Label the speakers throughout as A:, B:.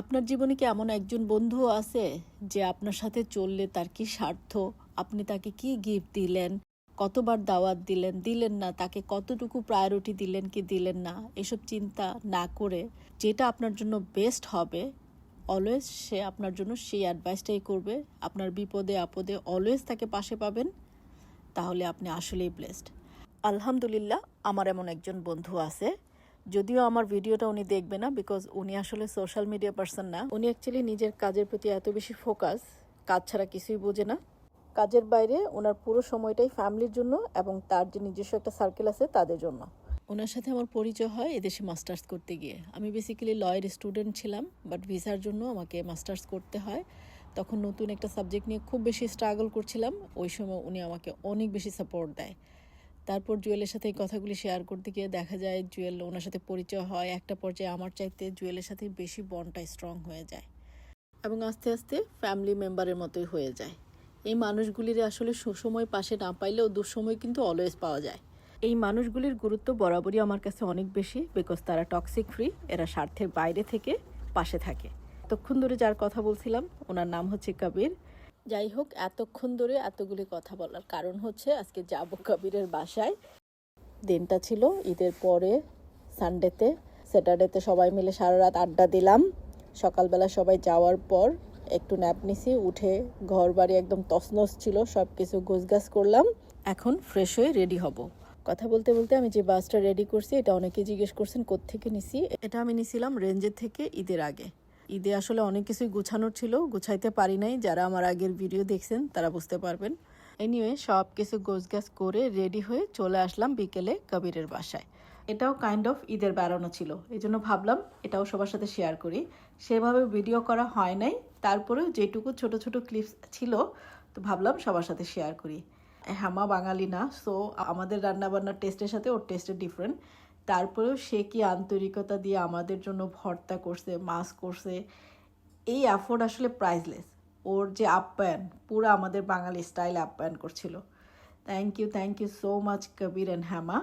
A: আপনার জীবনে কি এমন একজন বন্ধু আছে যে আপনার সাথে চললে তার কি স্বার্থ? আপনি তাকে কি গিফট দিলেন? কতবার দাওয়াত দিলেন? দিলেন না। তাকে কতটুকু প্রায়োরিটি দিলেন কি দিলেন না? এসব চিন্তা না করে যেটা আপনার জন্য বেস্ট হবে অলওয়েজ সে আপনার জন্য সেই অ্যাডভাইসটাই করবে। আপনার বিপদে, আপদে অলওয়েজ তাকে পাশে পাবেন। তাহলে আপনি আসলেই ব্লেসড আলহামদুলিল্লাহ, আমার এমন একজন বন্ধু আছে যদিও আমার ভিডিওটা উনি দেখবে না বিকজ উনি আসলে সোশ্যাল মিডিয়া পার্সন না। উনি অ্যাকচুয়ালি নিজের কাজের প্রতি এত বেশি ফোকাস কাজ ছাড়া কিছুই বোঝে না। কাজের বাইরে ওনার পুরো সময়টাই ফ্যামিলির জন্য এবং তার যে নিজস্ব একটা সার্কেল আছে তাদের জন্য। ওনার সাথে আমার পরিচয় হয় এদেশে মাস্টার্স করতে গিয়ে। আমি বেসিক্যালি লয়ের স্টুডেন্ট ছিলাম বাট ভিসার জন্য আমাকে মাস্টার্স করতে হয়। তখন নতুন একটা সাবজেক্ট নিয়ে খুব বেশি স্ট্রাগল করছিলাম। ওই সময় উনি আমাকে অনেক বেশি সাপোর্ট দেয়। তারপর জুয়েলের সাথে এই কথাগুলি শেয়ার করতে গিয়ে দেখা যায় জুয়েল ওনার সাথে পরিচয় হয়। একটা পর্যায়ে আমার চাইতে জুয়েলের সাথে বেশি বন্ডটা স্ট্রং হয়ে যায় এবং আস্তে আস্তে ফ্যামিলি মেম্বারের মতোই হয়ে যায়। এই মানুষগুলির আসলে সুসময় পাশে না পাইলেও দুঃসময় কিন্তু অলওয়েজ পাওয়া যায়। এই মানুষগুলির গুরুত্ব বরাবরই আমার কাছে অনেক বেশি বিকজ তারা টক্সিক ফ্রি এরা স্বার্থের বাইরে থেকে পাশে থাকে। তক্ষণ ধরে যার কথা বলছিলাম, ওনার নাম হচ্ছে কবির। যাই হোক এতক্ষণ ধরে এতগুলি কথা বলার কারণ হচ্ছে আজকে যাব কবিরের বাসায়। দিনটা ছিল ঈদের পরে সানডেতে স্যাটারডেতে সবাই মিলে সারা রাত আড্ডা দিলাম। সকালবেলা সবাই যাওয়ার পর একটু ন্যাপ নিছি, উঠে ঘর বাড়ি একদম তছনছ ছিল সব কিছু গোছগাছ করলাম। এখন ফ্রেশ হয়ে রেডি হব। কথা বলতে বলতে আমি যে বাসটা রেডি করছি, এটা অনেকে জিজ্ঞেস করছেন, কোত্থেকে নিছি? এটা আমি নিছিলাম রেঞ্জের থেকে ঈদের আগে। ঈদে আসলে অনেক কিছুই গুছানোর ছিল, গুছাইতে পারি নাই। যারা আমার আগের ভিডিও দেখছেন, তারা বুঝতে পারবেন। এনিওয়ে সব কিছু গোছগাছ করে রেডি হয়ে চলে আসলাম বিকেলে কবিরের বাসায়। এটাও কাইন্ড অফ ঈদের বেড়ানো ছিল। এই জন্য ভাবলাম এটাও সবার সাথে শেয়ার করি। সেভাবে ভিডিও করা হয় নাই। তারপরেও যেটুকু ছোট ছোট ক্লিপস ছিল, তো ভাবলাম সবার সাথে শেয়ার করি। হ্যামা বাঙালি না সো আমাদের রান্নাবান্নার টেস্টের সাথে ওর টেস্টের ডিফারেন্ট তারপরেও সে কি আন্তরিকতা দিয়ে আমাদের জন্য ভর্তা করছে মাছ করছে এই অ্যাফোর্ড আসলে প্রাইসলেস ওর যে আপ্যায়ন পুরো আমাদের বাঙালি স্টাইল আপ্যায়ন করছিল। Thank you thank you so much Kabir and Hama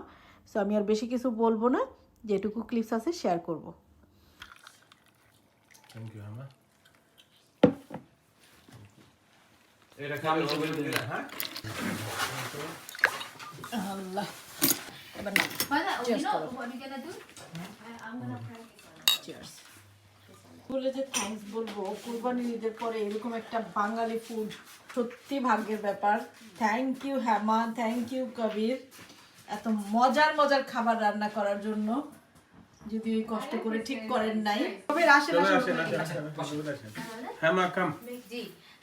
A: so আমি আর বেশি কিছু বলব না যেটুকু ক্লিপস আছে শেয়ার করব।
B: থ্যাংক ইউ হামা
C: এটা খাবে হবে না হ্যাঁ?
A: আল্লাহ। এবার না? বলে যে থ্যাঙ্কস বলব কুরবানি ঈদের পরে এরকম একটা বাঙালি ফুড সত্যি ভাগ্যের ব্যাপার। Thank you Hama thank you Kabir. এত মজার মজার খাবার রান্না করার জন্য। যদি ওই কষ্ট করে ঠিক করেন নাই। কবির আসেন আসেন।
B: কাম
D: Make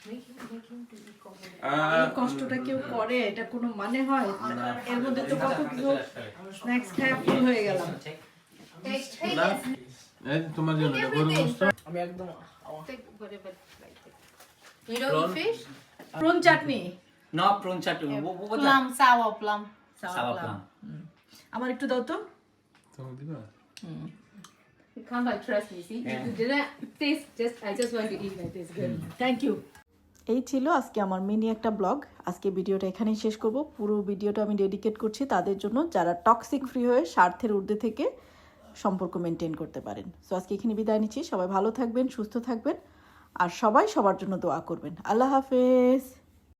A: এই কষ্টটা কেউ করে এটা কোনো মানে হয় এর মধ্যে তো কত কিছু স্ন্যাক্স খেয়ে ফুল হয়ে গেলাম.
B: এই তোমার জন্য গরু গোশত
A: আমি একদম.
D: You?
A: প্রন চাটনি. আমার একটু দাও তো
B: তুমি দিবা
D: You can't like trust me, see?
E: Yeah.
D: You didn't taste just I just want to eat like this. Good.
A: Thank you এই ছিল আজকে আমার মিনি একটা ব্লগ আজকে ভিডিওটা এখানেই শেষ করব। পুরো ভিডিওটা আমি ডেডিকেট করছি তাদের জন্য। যারা টক্সিক ফ্রি হয়ে স্বার্থের ঊর্ধ্বে থেকে সম্পর্ক মেনটেন করতে পারেন। সো আজকে এখানে বিদায় নিচ্ছি। সবাই ভালো থাকবেন, সুস্থ থাকবেন। আর সবাই সবার জন্য দোয়া করবেন। আল্লাহ হাফেজ।